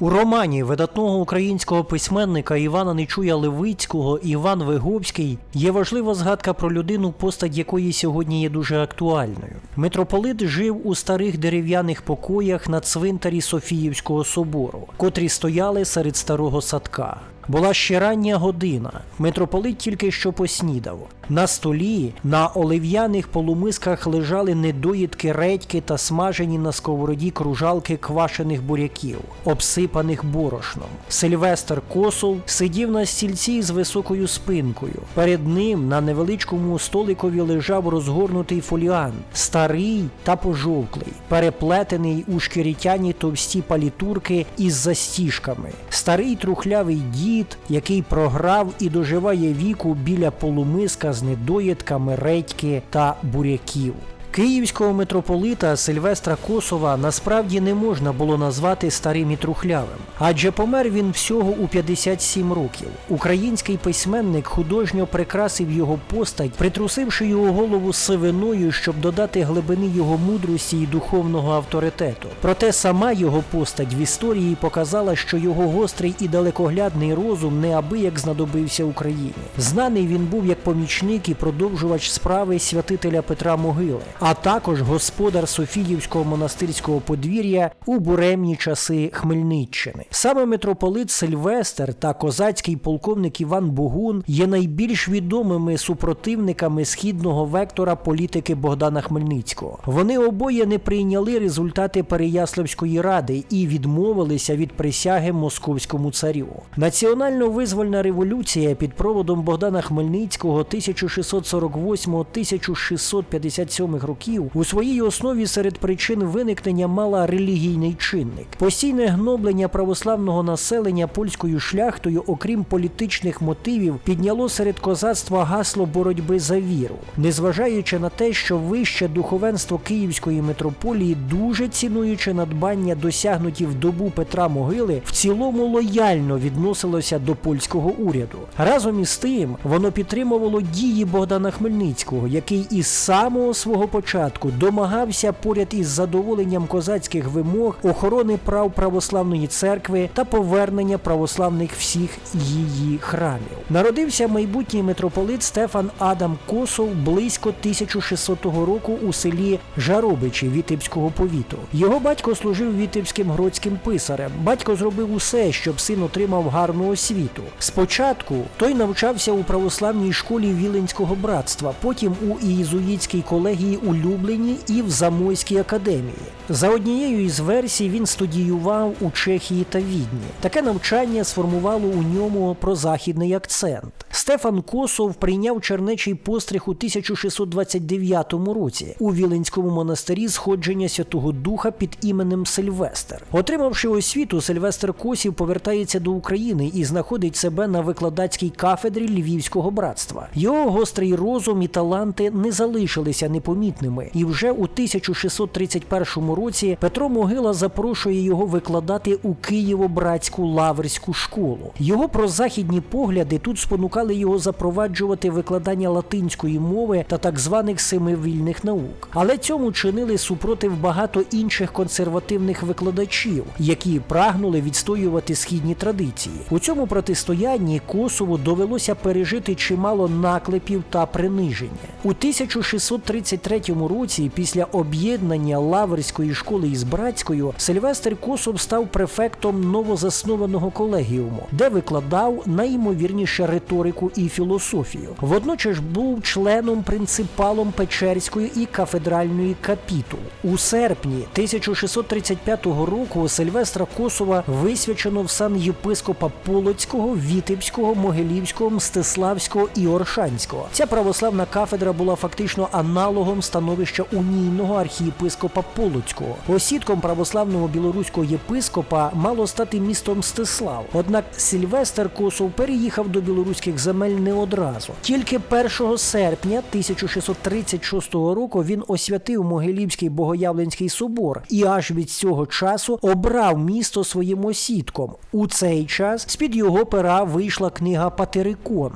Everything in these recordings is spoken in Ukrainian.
У романі видатного українського письменника Івана Нечуя Левицького Іван Вигобський є важлива згадка про людину, постать якої сьогодні є дуже актуальною. Митрополит жив у старих дерев'яних покоях на цвинтарі Софіївського собору, котрі стояли серед старого садка. Була ще рання година. Митрополит тільки що поснідав. На столі на олив'яних полумисках лежали недоїдки редьки та смажені на сковороді кружалки квашених буряків, обсипаних борошном. Сильвестр Косов сидів на стільці з високою спинкою. Перед ним на невеличкому столикові лежав розгорнутий фоліант, старий та пожовклий, переплетений у шкірітяні товсті палітурки із застіжками. Старий трухлявий дід, який програв і доживає віку біля полумиска з недоїдками редьки та буряків. Київського митрополита Сильвестра Косова насправді не можна було назвати старим і трухлявим, адже помер він всього у 57 років. Український письменник художньо прикрасив його постать, притрусивши його голову сивиною, щоб додати глибини його мудрості і духовного авторитету. Проте сама його постать в історії показала, що його гострий і далекоглядний розум неабияк знадобився Україні. Знаний він був як помічник і продовжувач справи святителя Петра Могили а також господар Софіївського монастирського подвір'я у буремні часи Хмельниччини. Саме митрополит Сильвестр та козацький полковник Іван Богун є найбільш відомими супротивниками східного вектора політики Богдана Хмельницького. Вони обоє не прийняли результати Переяславської ради і відмовилися від присяги московському царю. Національно-визвольна революція під проводом Богдана Хмельницького 1648-1657 років у своїй основі серед причин виникнення мала релігійний чинник. Постійне гноблення православного населення польською шляхтою, окрім політичних мотивів, підняло серед козацтва гасло боротьби за віру, незважаючи на те, що вище духовенство Київської митрополії, дуже цінуючи надбання, досягнуті в добу Петра Могили, в цілому лояльно відносилося до польського уряду. Разом із тим воно підтримувало дії Богдана Хмельницького, який із самого свого початку домагався поряд із задоволенням козацьких вимог охорони прав православної церкви та повернення православних всіх її храмів. Народився майбутній митрополит Стефан Адам Косов близько 1600 року у селі Жаробичі Вітебського повіту. Його батько служив вітебським гродським писарем. Батько зробив усе, щоб син отримав гарну освіту. Спочатку той навчався у православній школі Віленського братства, потім у ієзуїтській колегії у Любліні і в Замойській академії. За однією із версій він студіював у Чехії та Відні. Таке навчання сформувало у ньому прозахідний акцент. Стефан Косов прийняв чернечий постриг у 1629 році у Віленському монастирі сходження Святого Духа під іменем Сильвестр. Отримавши освіту, Сильвестр Косів повертається до України і знаходить себе на викладацькій кафедрі Львівського братства. Його гострий розум і таланти не залишилися непомітними, і вже у 1631 році Петро Могила запрошує його викладати у Києво-братську лаврську школу. Його прозахідні погляди тут спонукали його запроваджувати викладання латинської мови та так званих семивільних наук. Але цьому чинили супротив багато інших консервативних викладачів, які прагнули відстоювати східні традиції. У цьому протистоянні Косову довелося пережити чимало наклепів та приниження. У 1633 році, після об'єднання лаврської школи із братською, Сильвестр Косов став префектом новозаснованого колегіуму, де викладав найімовірніше риторику і філософію. Водночас був членом принципалом Печерської і кафедральної капітул. У серпні 1635 року Сильвестра Косова висвячено в сан єпископа Полоцького, Вітебського, Могилівського, Мстиславського і Оршанського. Ця православна кафедра була фактично аналогом становища унійного архієпископа Полоцького. Осідком православного білоруського єпископа мало стати місто Мстислав. Однак Сильвестр Косов переїхав до білоруських земель не одразу. Тільки 1 серпня 1636 року він освятив Могилівський Богоявленський собор і аж від цього часу обрав місто своїм осідком. У цей час з-під його пера вийшла книга Патерикон.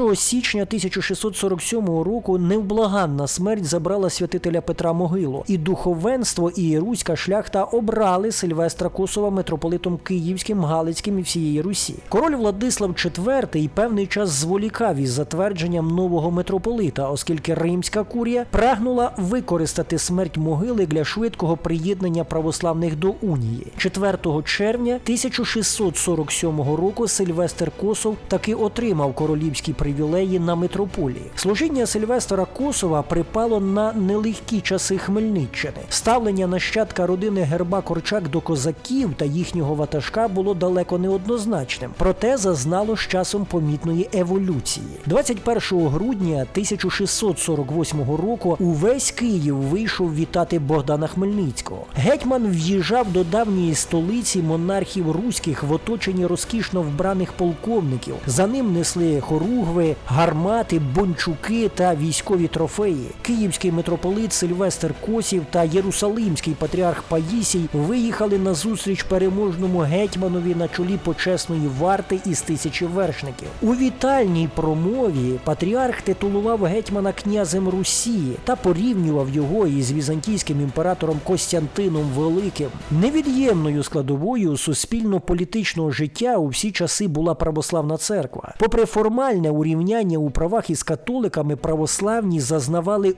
1 січня 1647 року невблаганна смерть забрала побудувала святителя Петра могилу, і духовенство і руська шляхта обрали Сильвестра Косова митрополитом Київським, Галицьким і всієї Русі. Король Владислав IV певний час зволікав із затвердженням нового митрополита, оскільки римська курія прагнула використати смерть могили для швидкого приєднання православних до унії. 4 червня 1647 року Сильвестр Косов таки отримав королівські привілеї на митрополії. Служіння Сильвестра Косова припало на нелегкі часи Хмельниччини. Ставлення нащадка родини Герба Корчак до козаків та їхнього ватажка було далеко неоднозначним, проте зазнало з часом помітної еволюції. 21 грудня 1648 року увесь Київ вийшов вітати Богдана Хмельницького. Гетьман в'їжджав до давньої столиці монархів руських в оточенні розкішно вбраних полковників. За ним несли хоругви, гармати, бончуки та військові трофеї. Київський митрополит Сильвестр Косів та Єрусалимський патріарх Паїсій виїхали на зустріч переможному гетьманові на чолі почесної варти із тисячі вершників. У вітальній промові патріарх титулував гетьмана князем Русі та порівнював його із візантійським імператором Костянтином Великим. Невід'ємною складовою суспільно-політичного життя у всі часи була православна церква. Попри формальне урівняння у правах із католиками, православні зазнавали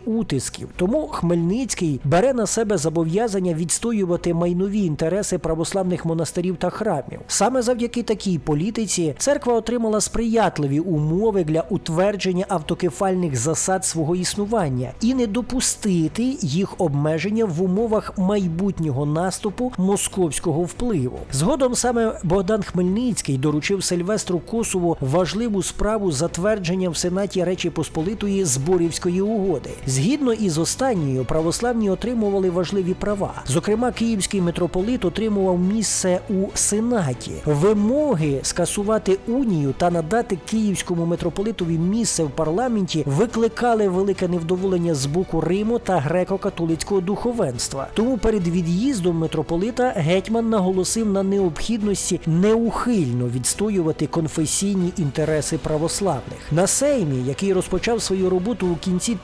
утисків. Тому Хмельницький бере на себе зобов'язання відстоювати майнові інтереси православних монастирів та храмів. Саме завдяки такій політиці церква отримала сприятливі умови для утвердження автокефальних засад свого існування і не допустити їх обмеження в умовах майбутнього наступу московського впливу. Згодом саме Богдан Хмельницький доручив Сильвестру Косову важливу справу затвердження в Сенаті Речі Посполитої Зборівської угоди. Згідно із останньою, православні отримували важливі права. Зокрема, київський митрополит отримував місце у Сенаті. Вимоги скасувати унію та надати київському митрополитові місце в парламенті викликали велике невдоволення з боку Риму та греко-католицького духовенства. Тому перед від'їздом митрополита гетьман наголосив на необхідності неухильно відстоювати конфесійні інтереси православних. На сеймі, який розпочав свою роботу у кінці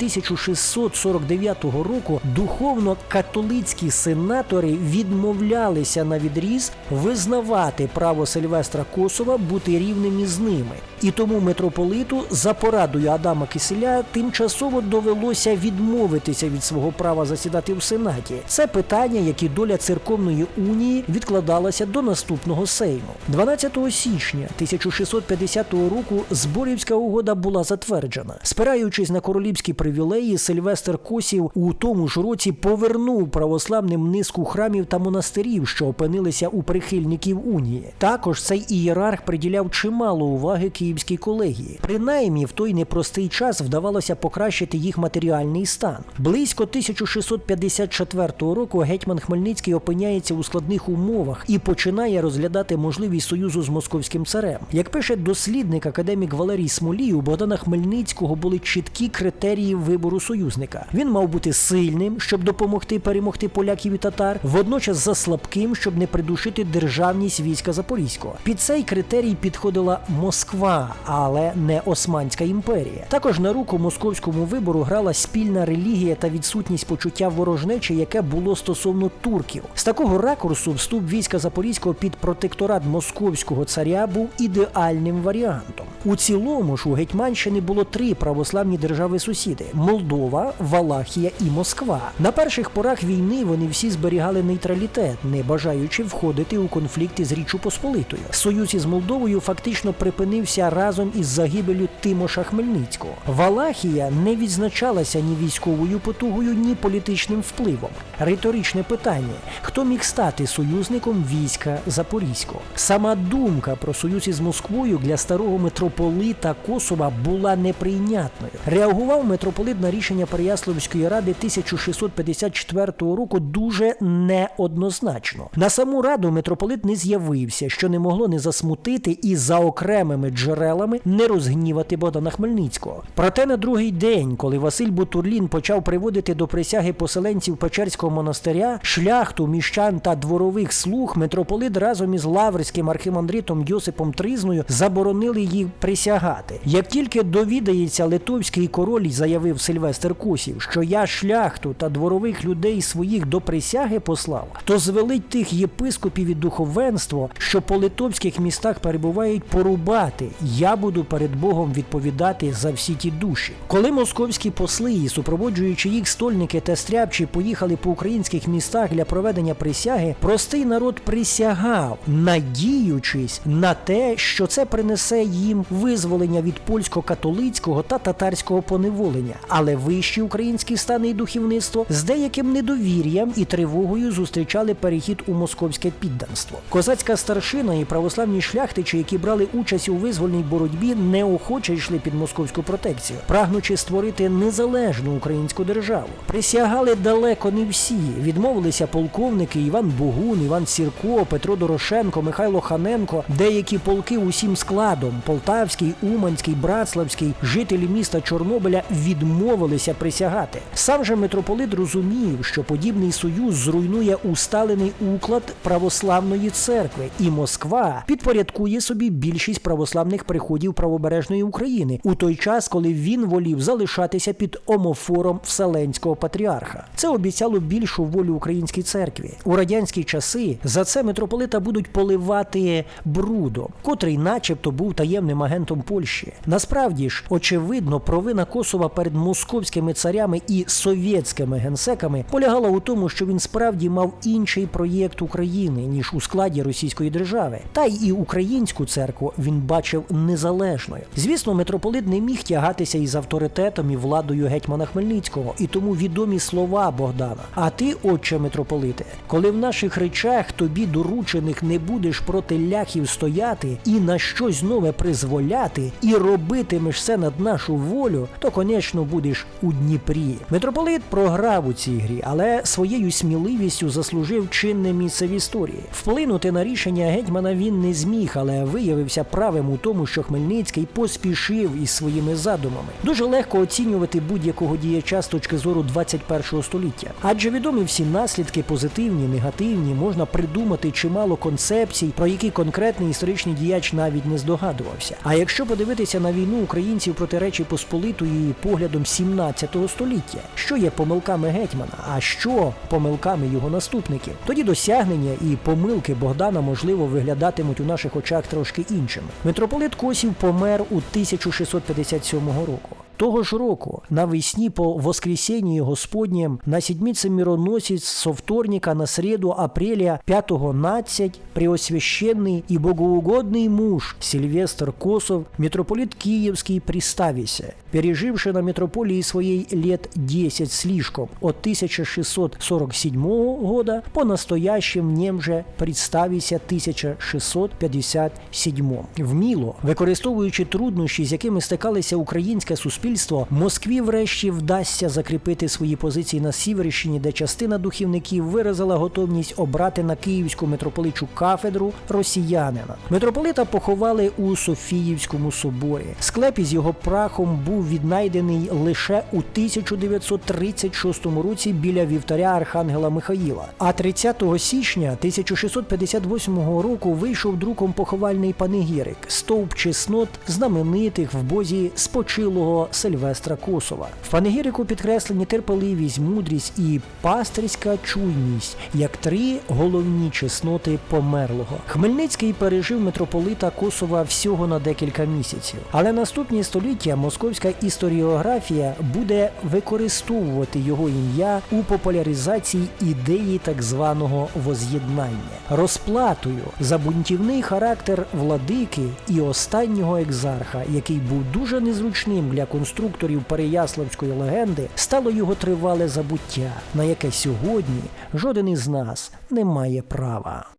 1649 року, духовно-католицькі сенатори відмовлялися на відріз визнавати право Сильвестра Косова бути рівним із ними. І тому митрополиту за порадою Адама Киселя тимчасово довелося відмовитися від свого права засідати в Сенаті. Це питання, як і доля церковної унії, відкладалася до наступного сейму. 12 січня 1650 року Зборівська угода була затверджена. Спираючись на королівські привілеї, Сильвестр Косів у тому ж році повернув православним низку храмів та монастирів, що опинилися у прихильників унії. Також цей ієрарх приділяв чимало уваги київській колегії. Принаймні в той непростий час вдавалося покращити їх матеріальний стан. Близько 1654 року гетьман Хмельницький опиняється у складних умовах і починає розглядати можливість союзу з московським царем. Як пише дослідник академік Валерій Смолій, у Богдана Хмельницького були чіткі критерії вибору союзника. Він мав бути сильним, щоб допомогти перемогти поляків і татар, водночас за слабким, щоб не придушити державність війська Запорізького. Під цей критерій підходила Москва, але не Османська імперія. Також на руку московському вибору грала спільна релігія та відсутність почуття ворожнечі, яке було стосовно турків. З такого ракурсу вступ війська Запорізького під протекторат московського царя був ідеальним варіантом. У цілому ж у Гетьманщини було три православні держави-сусіди: Молдова, Валахія і Москва. На перших порах війни вони всі зберігали нейтралітет, не бажаючи входити у конфлікти з Річчю Посполитою. Союз із Молдовою фактично припинився разом із загибелю Тимоша Хмельницького. Валахія не відзначалася ні військовою потугою, ні політичним впливом. Риторичне питання: хто міг стати союзником війська Запорізького? Сама думка про союз із Москвою для старого митрополита Косова була неприйнятною. Реагував митрополит на рішення Переяславської ради 1654 року дуже неоднозначно. На саму раду митрополит не з'явився, що не могло не засмутити і за окремими джерелами не розгнівати Богдана Хмельницького. Проте на другий день, коли Василь Бутурлін почав приводити до присяги поселенців Печерського монастиря, шляхту, міщан та дворових слуг, митрополит разом із лаврським архімандритом Йосипом Тризною заборонили їх присягати. Як тільки довідається литовський король, заявив Сильвестр Косів, що я шляхту та дворових людей своїх до присяги послав, то звелить тих єпископів і духовенство, що по литовських містах перебувають, порубати. Я буду перед Богом відповідати за всі ті душі. Коли московські посли, і супроводжуючи їх стольники та стряпчі, поїхали по українських містах для проведення присяги, простий народ присягав, надіючись на те, що це принесе їм визволення від польсько-католицького та татарського поневолення. Але вищі українські стани і духовництво з деяким недовір'ям і тривогою зустрічали перехід у московське підданство. Козацька старшина і православні шляхтичі, які брали участь у визвольній боротьбі, неохоче йшли під московську протекцію, прагнучи створити незалежну українську державу. Присягали далеко не всі. Відмовилися полковники Іван Богун, Іван Сірко, Петро Дорошенко, Михайло Ханенко, деякі полки усім складом Полтавський, Уманський, Братславський, жителі міста Чорнобиля відмовилися присягати. Сам же митрополит розумів, що подібний союз зруйнує усталений уклад православної церкви, і Москва підпорядкує собі більшість православних приходів правобережної України у той час, коли він волів залишатися під омофором Вселенського патріарха. Це обіцяло більшу волю українській церкві. У радянські часи за це митрополита будуть поливати брудом, котрий, начебто, був таємним агентом Польщі. Насправді ж, очевидно, провина Косова перед московськими царями і совєтськими генсеками полягала у тому, що він справді мав інший проєкт України ніж у складі Російської держави, та й і українську церкву він бачив незалежною. Звісно, митрополит не міг тягатися із авторитетом і владою гетьмана Хмельницького, і тому відомі слова Богдана. А ти, отче митрополите, коли в наших речах тобі доручених не будеш проти ляхів стояти і на щось нове призволяти, і робитимеш все над нашу волю, то, конечно, будеш у Дніпрі. Митрополит програв у цій грі, але своєю сміливістю заслужив чинне місце в історії. Вплинути на рішення гетьмана він не зміг, але виявився правим у тому, що Хмельницький поспішив із своїми задумами. Дуже легко оцінювати будь-якого діяча з точки зору 21 століття, адже відомі всі наслідки позитивні, негативні, можна придумати чимало концепцій, про які конкретний історичний діяч навіть не здогадувався. А якщо подивитися на війну українців проти Речі Посполитої поглядом 17 століття, що є помилками гетьмана, а що помилками його наступників, тоді досягнення і помилки Богдана можливо виглядатимуть у наших очах трошки іншими. Митрополит Косів помер у 1657 року. Того ж року, навесні по воскресении Господнім на седмице мироносець со вторника на среду апреля 5 надцять преосвященный и богоугодный муж Сильвестр Косов, митрополит Киевский, приставися, переживший на митрополии своей лет 10 слишком от 1647 года по настоящем нем же представися 1657. Вміло, використовуючи труднощі, з якими стикалися українське суспільство, Москві врешті вдасться закріпити свої позиції на Сіверщині, де частина духівників виразила готовність обрати на Київську митрополичу кафедру росіянина. Митрополита поховали у Софіївському соборі. Склеп із його прахом віднайдений лише у 1936 році біля вівтаря Архангела Михаїла. А 30 січня 1658 року вийшов друком поховальний панегірик стовп чеснот знаменитих в бозі спочилого Сильвестра Косова. В панегірику підкреслені терпеливість, мудрість і пастирська чуйність як три головні чесноти померлого. Хмельницький пережив митрополита Косова всього на декілька місяців, але наступні століття московська історіографія буде використовувати його ім'я у популяризації ідеї так званого воз'єднання, розплатою за бунтівний характер владики і останнього екзарха, який був дуже незручним для конструкторів Переяславської легенди, стало його тривале забуття, на яке сьогодні жоден із нас не має права.